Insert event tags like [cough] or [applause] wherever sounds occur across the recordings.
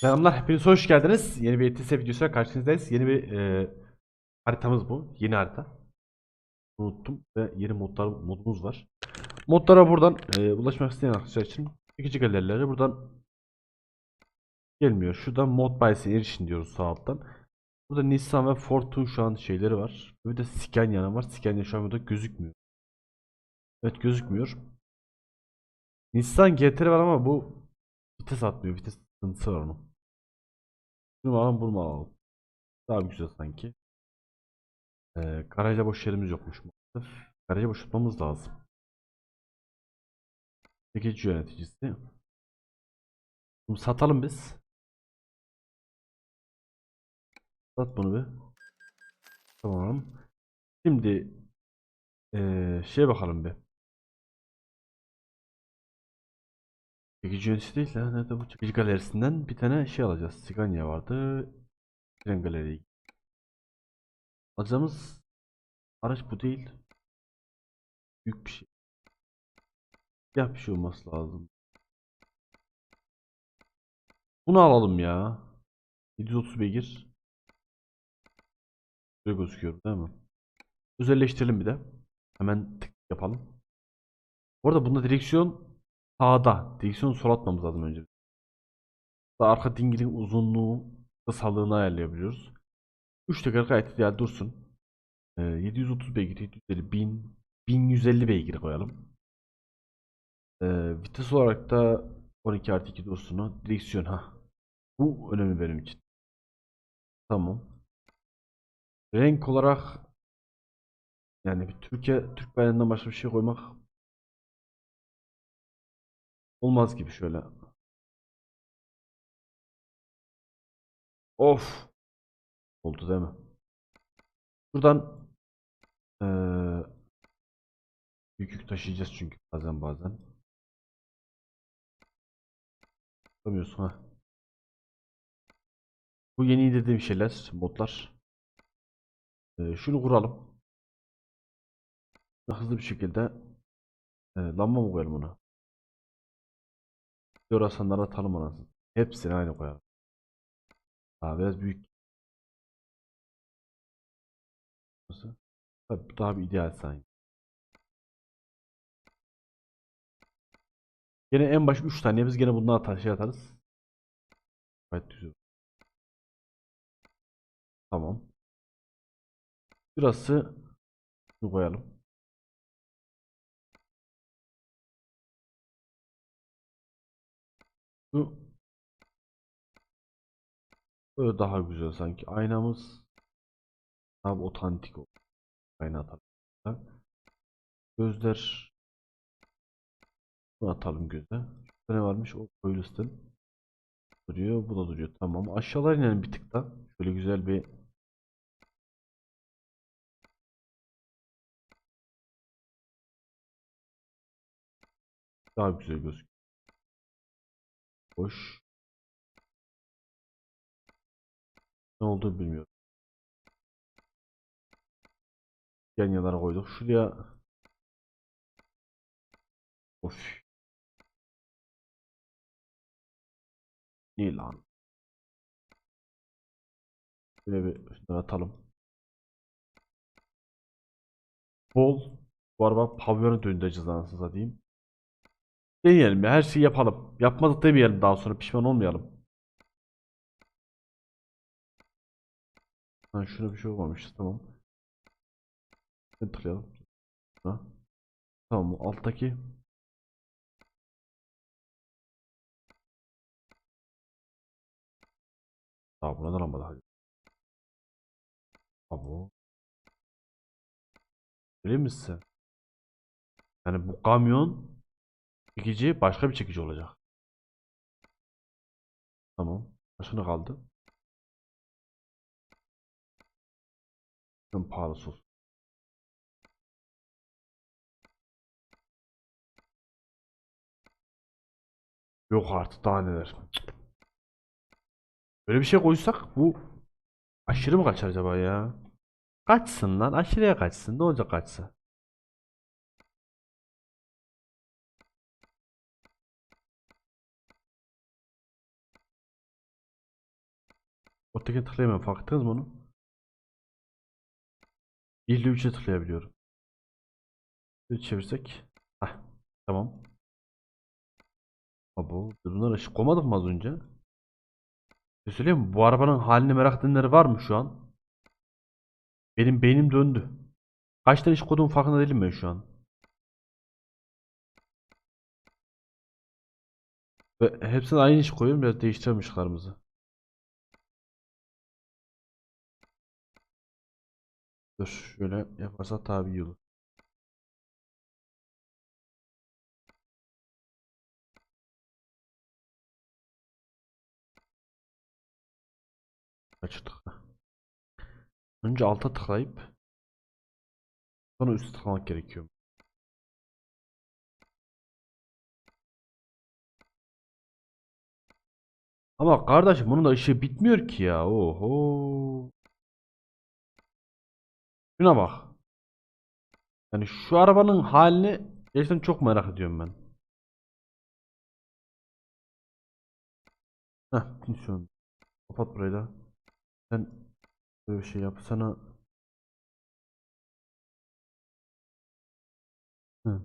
Selamlar, hepiniz hoş geldiniz. Yeni bir ETS videosuyla karşınızdayız. Yeni bir e, haritamız bu. Yeni harita. Unuttum ve yeni modlar, modumuz var. Modlara buradan e, ulaşmak isteyen arkadaşlar için çekici galerileri buradan gelmiyor. Şuradan mod by's'e erişin diyoruz sağ alttan. Burada Nissan ve Ford'un şu an şeyleri var. Bir de Scania'nın var. Scania şu an burada gözükmüyor. Evet gözükmüyor. Nissan GT var ama bu vites atmıyor. Vites sıkıntısı var onun. Bunu mu alalım bunu alalım. Daha güzel sanki. Ee, garaja boş yerimiz yokmuş maalesef. Garaja boş tutmamız lazım. Çekici yöneticisi. Bunu satalım biz. Sat bunu bir. Tamam. Şimdi ee, şeye bakalım bir. Çekici yöneticisi değil lan. Nerede bu? Çekici galerisinden bir tane şey alacağız. Scania vardı. Tren galeri. Alacağımız araç bu değil. Büyük bir şey. Ya bir şey olması lazım. Bunu alalım ya. 730 beygir. Böyle gözüküyor değil mi? Özelleştirelim bir de. Hemen tık yapalım. Bu arada bunda direksiyon sağda. Direksiyonu sol atmamız lazım önce. Daha arka dingilin uzunluğu, kısalığını ayarlayabiliyoruz. 3 teker gayet ideal dursun. Ee, 730 beygir, 750, 1000, 1150 beygir koyalım. Ee, vites olarak da 12 artı 2 dursun. Direksiyon ha. Bu önemli benim için. Tamam. Renk olarak yani bir Türkiye Türk bayrağından başka bir şey koymak olmaz gibi şöyle. Of. Oldu değil mi? Buradan eee yük yük taşıyacağız çünkü bazen bazen. Tutamıyorsun ha. Bu yeni dediğim şeyler, modlar. Eee, şunu kuralım. Hızlı bir şekilde eee lamba mı koyalım ona? Yorasanlara atalım anasını. Hepsini aynı koyalım. Daha biraz büyük. Burası. Tabii daha bir ideal sanki. Gene en baş 3 tane biz gene bundan atar şey atarız. Gayet güzel. Tamam. Burası bunu koyalım. Bu böyle daha güzel sanki. Aynamız daha otantik oldu. Ayna atalım. Gözler bunu atalım göze. Şurada ne varmış? O Coilus'tan duruyor. Bu da duruyor. Tamam. Aşağılar inelim bir tık da. Şöyle güzel bir daha güzel gözüküyor. Hoş. Ne olduğunu bilmiyorum. Ganyalara koyduk. Şuraya Of. İyi lan. Şöyle bir şunları atalım. Bol. Bu araba pavyona döndüreceğiz anasını satayım. Deneyelim ya her şeyi yapalım. Yapmadık demeyelim daha sonra pişman olmayalım. Ha şuna bir şey olmamış tamam. Tıklayalım. Ha. Tamam bu alttaki Daha buna da lamba daha. Abo. Öyle misin? Yani bu kamyon çekici başka bir çekici olacak. Tamam. Başka ne kaldı? En pahalısı olsun. Yok artık daha neler. Böyle bir şey koysak bu aşırı mı kaçar acaba ya? Kaçsın lan aşırıya kaçsın ne olacak kaçsa? Ötekine tıklayamıyorum. Fark ettiniz mi onu? 1 ile 3'e tıklayabiliyorum. Bir çevirsek. Hah. Tamam. Abo. Bunlar ışık koymadık mı az önce? Bir şey söyleyeyim? Bu arabanın halini merak edenleri var mı şu an? Benim beynim döndü. Kaç tane iş koyduğum farkında değilim ben şu an. Ve hepsine aynı iş koyuyorum. Biraz değiştirelim ışıklarımızı. Dur şöyle yaparsak tabi iyi olur. Açtık. Önce alta tıklayıp sonra üstte tıklamak gerekiyor. Ama kardeşim bunun da işi bitmiyor ki ya. Oho. Şuna bak. Yani şu arabanın halini gerçekten çok merak ediyorum ben. Heh, şu Kapat burayı da. Sen böyle bir şey yapsana. Hı.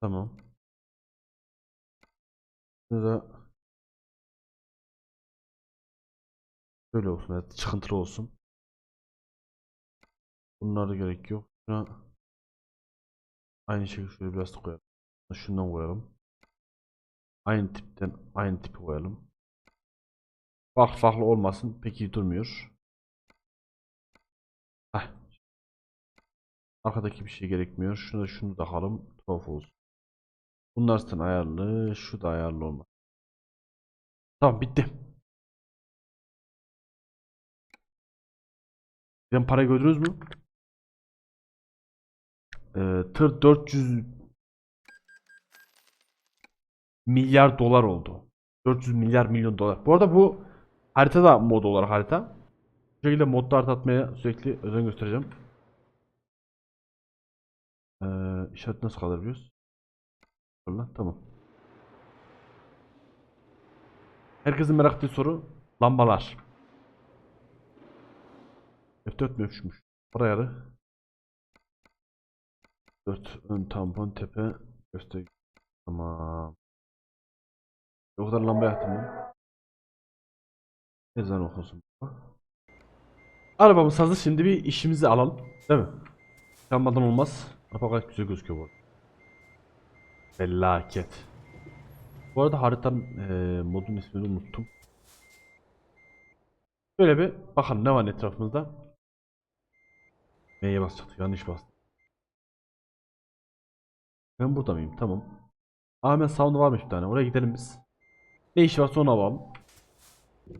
Tamam. Burada böyle olsun. Evet, çıkıntılı olsun. Bunlara gerek yok. Şuna aynı şekilde şöyle biraz da koyalım. Şundan koyalım. Aynı tipten aynı tipi koyalım. Farklı farklı olmasın. Pek iyi durmuyor. Heh. Arkadaki bir şey gerekmiyor. Şunu da şunu da takalım. Tuhaf olsun. Bunlar zaten ayarlı. Şu da ayarlı olmaz. Tamam bitti. Ben parayı gördünüz mü? Ee, tır 400 milyar dolar oldu. 400 milyar milyon dolar. Bu arada bu harita da mod olarak harita. Bu şekilde modlar atmaya sürekli özen göstereceğim. Ee, işaret nasıl kaldırıyoruz? Allah tamam. Herkesin merak ettiği soru lambalar. F4 mü F3'müş? Para ayarı. 4 ön tampon tepe göster. Tamam. O kadar lamba yaktım mı? Ezan okusun. Arabamız hazır. Şimdi bir işimizi alalım. Değil mi? Yanmadan olmaz. Araba gayet güzel gözüküyor bu arada. Felaket. Bu arada haritanın eee modun ismini unuttum. Şöyle bir bakalım ne var etrafımızda. M'ye basacaktık. Yanlış bastım. Ben burada mıyım? Tamam. Ahmet Sound varmış bir tane. Oraya gidelim biz. Ne işi var sonra alalım.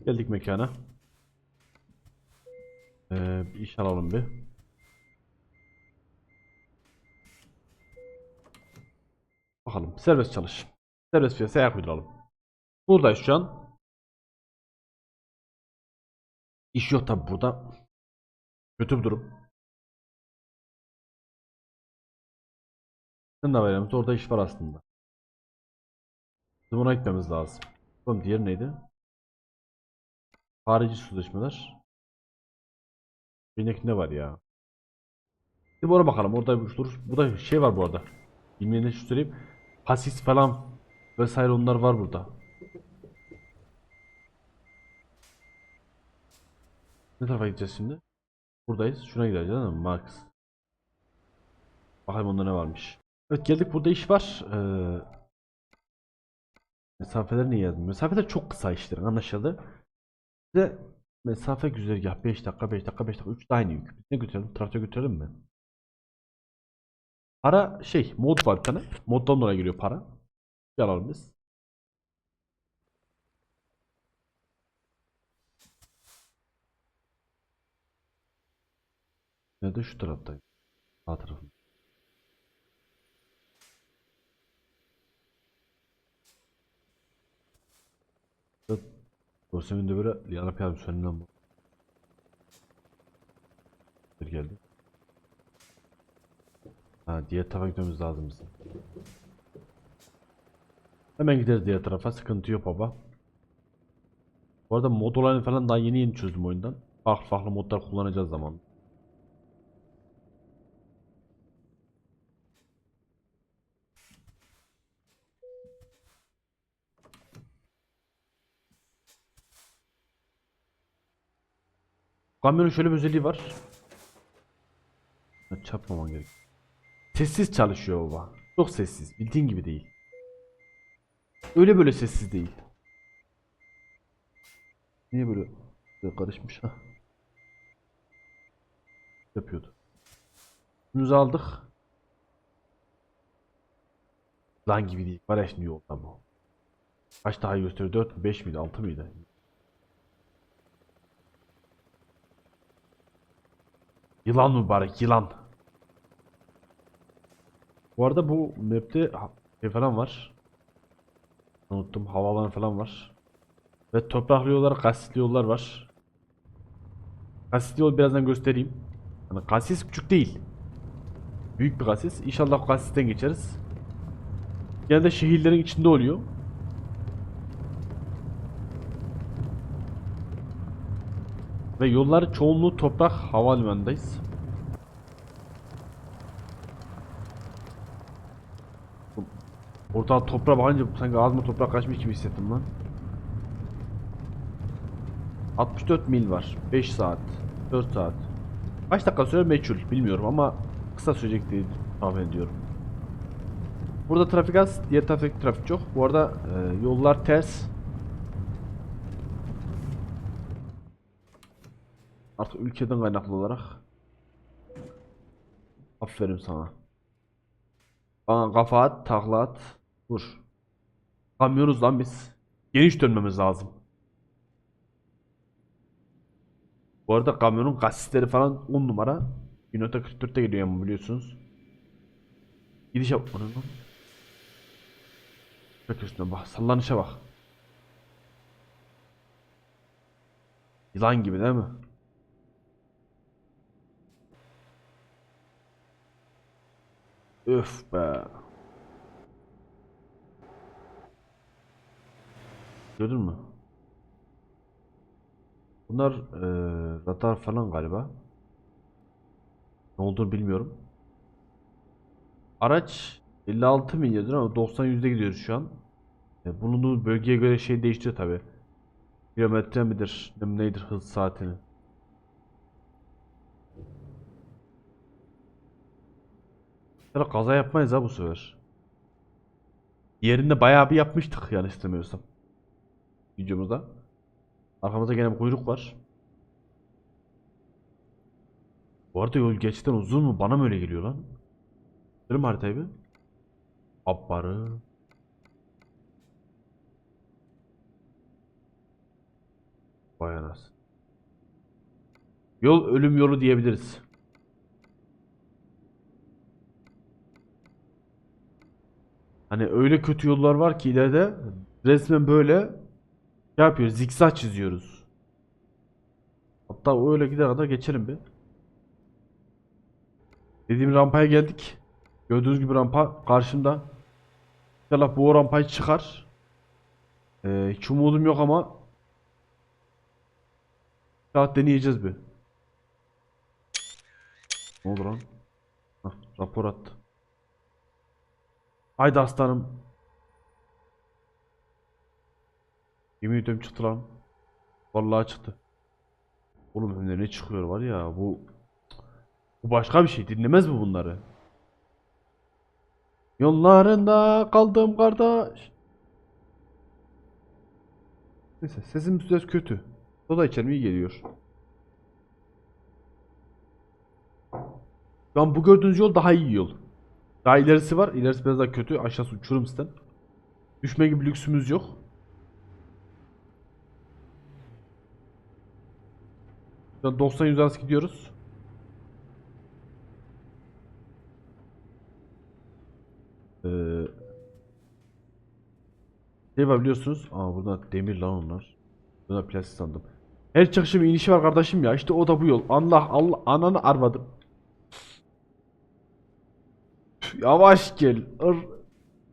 Geldik mekana. Ee, bir iş alalım bir. Bakalım. Serbest çalış. Serbest piyasaya ayak uyduralım. Buradayız şu an. İş yok tabi burada. Kötü bir durum. Sen de verelim. Orada iş var aslında. Bizim ona gitmemiz lazım. Oğlum diğer neydi? Harici sözleşmeler. Birindeki ne var ya? Bir buna bakalım. Orada bir dur. Bu da şey var bu arada. Bilmeyene şu söyleyeyim. Pasis falan vesaire onlar var burada. Ne tarafa gideceğiz şimdi? Buradayız. Şuna gideceğiz değil mi? Max. Bakalım onda ne varmış. Evet geldik burada iş var. Ee, mesafeler niye yazmıyor? Mesafeler çok kısa işler anlaşıldı. Size mesafe güzergah 5 dakika 5 dakika 5 dakika 3 de aynı yük. Ne götürelim? Traktör götürelim mi? Para şey mod var bir tane. Moddan dolayı geliyor para. Bir alalım biz. Nerede şu taraftayım. Sağ tarafım. Dorseminde böyle yarap yarap söylenen bu. Bir geldi. Ha diğer tarafa gitmemiz lazım bizim. Hemen gideriz diğer tarafa sıkıntı yok baba. Bu arada mod olayını falan daha yeni yeni çözdüm oyundan. Farklı farklı modlar kullanacağız zaman. Kamyonun şöyle bir özelliği var. Çarpmaman gerek. Sessiz çalışıyor baba. Çok sessiz. Bildiğin gibi değil. Öyle böyle sessiz değil. Niye böyle, böyle karışmış ha? Yapıyordu. Şunu aldık. Lan gibi değil. Var ya şimdi yolda bu. Kaç daha gösteriyor? 4 mü 5 miydi 6 mıydı? Yılan mübarek yılan. Bu arada bu map'te şey falan var. Unuttum havaalanı falan var. Ve topraklı yollar, kasisli yollar var. Kasisli yol birazdan göstereyim. Yani kasis küçük değil. Büyük bir kasis. İnşallah kasisten geçeriz. Genelde şehirlerin içinde oluyor. Ve yollar çoğunluğu toprak havalimanındayız. Ortada toprağa bakınca sanki ağzıma toprak kaçmış gibi hissettim lan. 64 mil var. 5 saat. 4 saat. Kaç dakika sürer meçhul bilmiyorum ama kısa sürecek diye tahmin ediyorum. Burada trafik az, diğer trafik trafik çok. Bu arada e, yollar ters. Artık ülkeden kaynaklı olarak. Aferin sana. Bana kafa at, takla at. Vur. Kamyonuz lan biz. Geniş dönmemiz lazım. Bu arada kamyonun kasisleri falan 10 numara. Minota 44'te geliyor ama biliyorsunuz. Gidiş yap. Onun. Bak üstüne bak. Sallanışa bak. Yılan gibi değil mi? Öf be. Gördün mü? Bunlar eee radar falan galiba. Ne olduğunu bilmiyorum. Araç 56 mil yazıyor ama 90 yüzde gidiyoruz şu an. E, bulunduğu bölgeye göre şey değişiyor tabi. Kilometre midir, ne- nedir hız saatini. Ya kaza yapmayız ha bu sefer. Yerinde bayağı bir yapmıştık yani istemiyorsam. Videomuzda. Arkamızda gene bir kuyruk var. Bu arada yol gerçekten uzun mu? Bana mı öyle geliyor lan? Görelim haritayı bir. Abbarı. Vay. Yol ölüm yolu diyebiliriz. Hani öyle kötü yollar var ki ileride resmen böyle şey yapıyoruz, zikzak çiziyoruz. Hatta öyle gider kadar geçelim bir. Dediğim rampaya geldik. Gördüğünüz gibi rampa karşımda. İnşallah bu rampayı çıkar. Ee, hiç umudum yok ama saat deneyeceğiz bir. Ne oldu lan? Hah, rapor attı. Haydi aslanım. Yemin ediyorum çıktı lan. Vallahi çıktı. Oğlum önüne ne çıkıyor var ya bu bu başka bir şey dinlemez mi bunları? Yollarında kaldım kardeş. Neyse sesim biraz kötü. Soda içerim iyi geliyor. Şu an bu gördüğünüz yol daha iyi yol. Daha ilerisi var. İlerisi biraz daha kötü. Aşağısı uçurum sistem. Düşme gibi lüksümüz yok. Şu an 90 100 arası gidiyoruz. Ee, şey var biliyorsunuz. Aa burada demir lan onlar. Burada plastik sandım. Her çıkışın bir inişi var kardeşim ya. İşte o da bu yol. Allah Allah ananı arvadım. Yavaş gel. Ar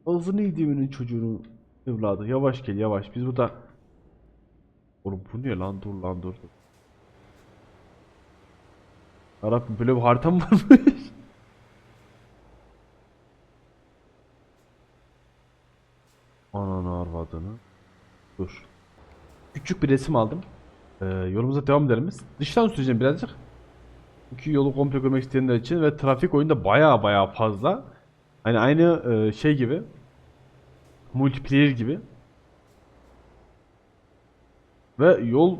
Ağzını yediğimin çocuğunu evladı. Yavaş gel yavaş. Biz burada Oğlum bu ne lan dur lan dur. dur. Yarabbim böyle bir harita mı varmış? [laughs] Ananı arvadını. Dur. Küçük bir resim aldım. Ee, yolumuza devam edelim biz. Dıştan süreceğim birazcık. Çünkü yolu komple görmek isteyenler için ve trafik oyunda baya baya fazla. Hani aynı e, şey gibi. Multiplayer gibi. Ve yol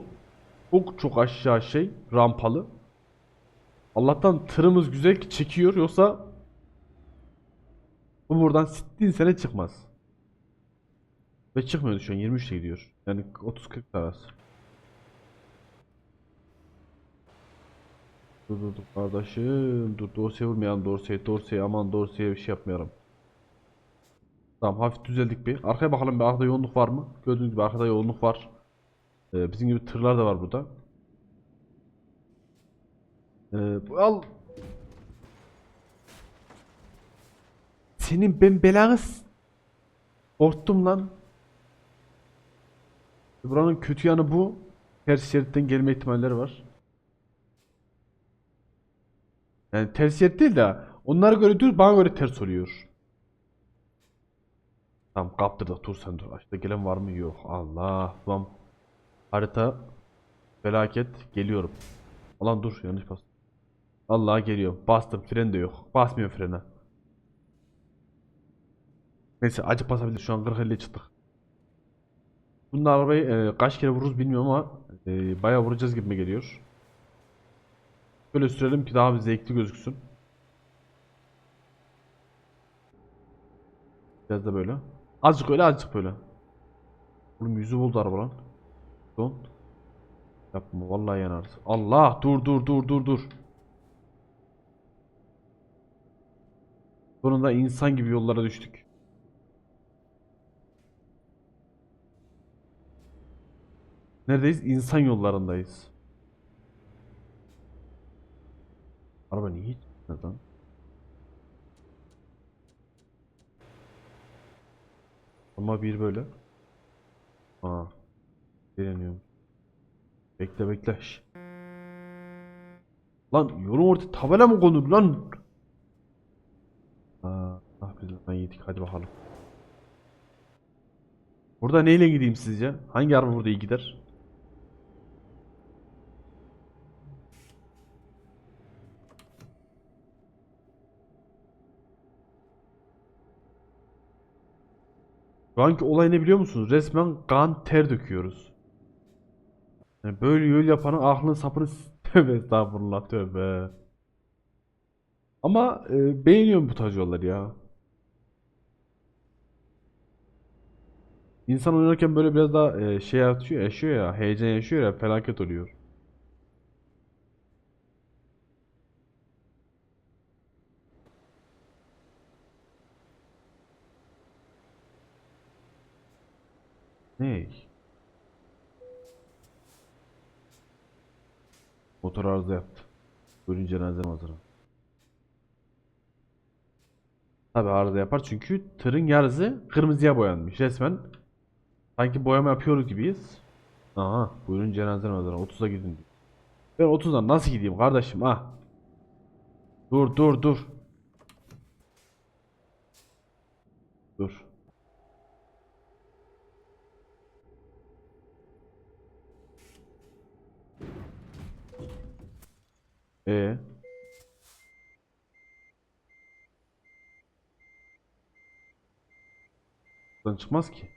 çok çok aşağı şey rampalı. Allah'tan tırımız güzel ki çekiyor yoksa bu buradan sittiğin sene çıkmaz. Ve çıkmıyordu şu an 23'te gidiyor. Yani 30-40 arası. Dur dur dur kardeşim. Dur dorsaya vurmayalım dorsaya dorsaya aman dorsaya bir şey yapmayalım. Tamam hafif düzeldik bir. Arkaya bakalım bir arkada yoğunluk var mı? Gördüğünüz gibi arkada yoğunluk var. Ee, bizim gibi tırlar da var burada. Ee, al. Senin ben belanı Korktum lan. Buranın kötü yanı bu. Ters şeritten gelme ihtimalleri var. Yani ters şerit değil de onlara göre düz bana göre ters oluyor. Tamam kaptırdık dur sen dur. Aşağıda gelen var mı? Yok. Allah. Tamam. Harita felaket geliyorum. Ulan dur yanlış bastım. Allah geliyor. Bastım fren de yok. Basmıyor frene. Neyse acı basabilir şu an 40 50 çıktık. Bunun arabayı e, kaç kere vururuz bilmiyorum ama e, bayağı vuracağız gibi geliyor. Böyle sürelim ki daha bir zevkli gözüksün. Biraz da böyle. Azıcık öyle azıcık böyle. Oğlum yüzü buldu araba lan. Don. Yapma vallahi yanarız. Allah dur dur dur dur dur. Sonunda insan gibi yollara düştük. Neredeyiz? İnsan yollarındayız. Araba niye hiç lan? Ama bir böyle. Aa. Direniyorum. Bekle bekle. Şş. Lan yolun orta tabela mı konur lan? Aa, ah biz lan yedik hadi bakalım. Burada neyle gideyim sizce? Hangi araba burada iyi gider? Şu anki olay ne biliyor musunuz? Resmen kan ter döküyoruz. Yani böyle yol yapanın aklını sapını [laughs] tövbe estağfurullah tövbe. Ama e, beğeniyorum bu tarz yolları ya. İnsan oynarken böyle biraz daha e, şey yaşıyor, yaşıyor ya, heyecan yaşıyor ya, felaket oluyor. Ne? Motor arıza yaptı. Bölün cenaze hazırı. Tabi arıza yapar çünkü tırın yarısı kırmızıya boyanmış resmen. Sanki boyama yapıyoruz gibiyiz. Aha buyurun cenaze namazına 30'a gidin. Ben 30'dan nasıl gideyim kardeşim ah. Dur dur dur. Dur. E Buradan çıkmaz ki.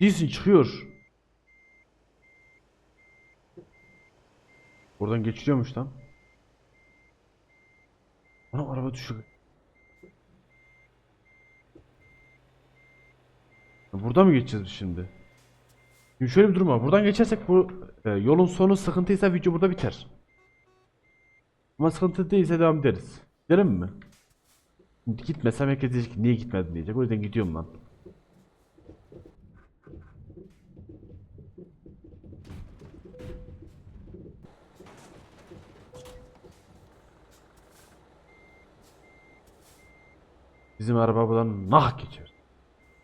Değilsin çıkıyor. Buradan geçiliyormuş lan. Ana araba düşüyor. Burada mı geçeceğiz şimdi? Şimdi şöyle bir durum var. Buradan geçersek bu e, yolun sonu sıkıntıysa video burada biter. Ama sıkıntı değilse devam ederiz. Gidelim mi? Gitmesem herkes diyecek niye gitmedin diyecek. O yüzden gidiyorum lan. Bizim araba buradan nah geçer.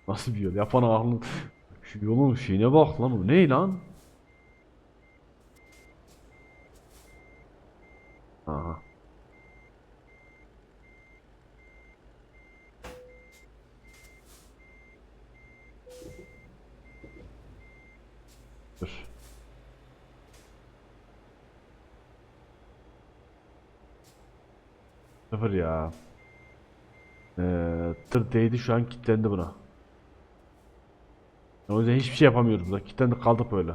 Nasıl bir yol? Yapan aklını Şu yolun şeyine bak lan o ne lan? Dur. Sıfır ya. Ee, tır değdi şu an kilitlendi buna. O yüzden hiçbir şey yapamıyoruz burada. Kilitlendik kaldık böyle.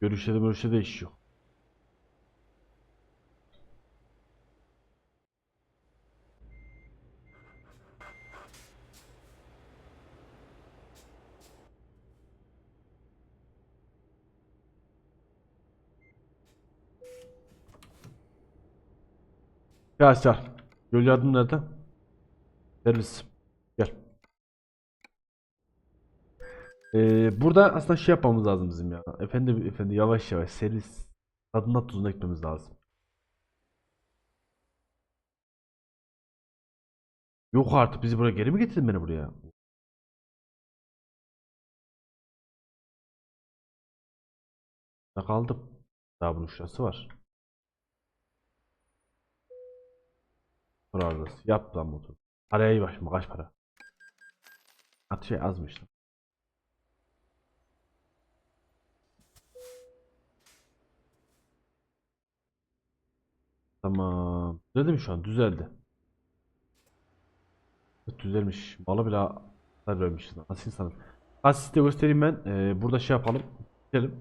Görüşte de görüşte de iş yok. Gel gel. Yol yardım nerede? Servis. Gel. Ee, burada aslında şey yapmamız lazım bizim ya. Efendi efendi yavaş yavaş servis tadına tuzuna ekmemiz lazım. Yok artık bizi buraya geri mi getirdin beni buraya? Ne kaldım? Daha bunun şurası var. Arızası. Yap lan motor. Paraya iyi başıma kaç para? At şey azmış lan. Tamam. Düzeldi mi şu an? Düzeldi. Düzelmiş. Malı bile lan. Nasıl insanım? Asiste göstereyim ben. Ee, burada şey yapalım. Gidelim.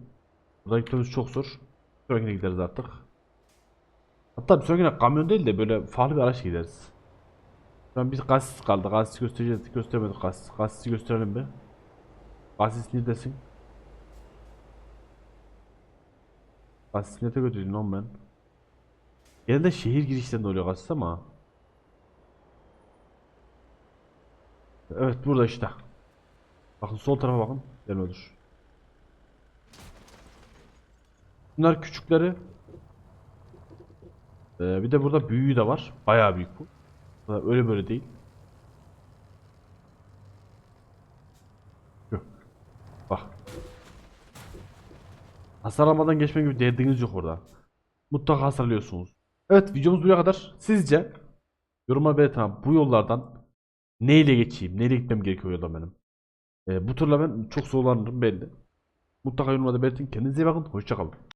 Burada gitmemiz çok zor. Sonrakine gideriz artık. Hatta bir sonrakine kamyon değil de böyle farklı bir araç gideriz. Şu an biz gazetesi kaldı. Gazetesi göstereceğiz. Gösteremedik gazetesi. Gazetesi gösterelim bir. Gazetesi neredesin? Gazetesi nerede götürdün lan ben? Genelde şehir girişlerinde oluyor gazete ama. Evet burada işte. Bakın sol tarafa bakın. Gelmiyordur. Bunlar küçükleri. Ee, bir de burada büyüğü de var. Bayağı büyük bu. Öyle böyle değil. Yok. Bak. Hasarlamadan geçme gibi derdiniz yok orada. Mutlaka hasarlıyorsunuz. Evet videomuz buraya kadar. Sizce yoruma belirtin bu yollardan neyle geçeyim? Neyle gitmem gerekiyor yolda benim? Ee, bu turla ben çok zorlanırım belli. Mutlaka yorumlarda belirtin. Kendinize iyi bakın. Hoşçakalın.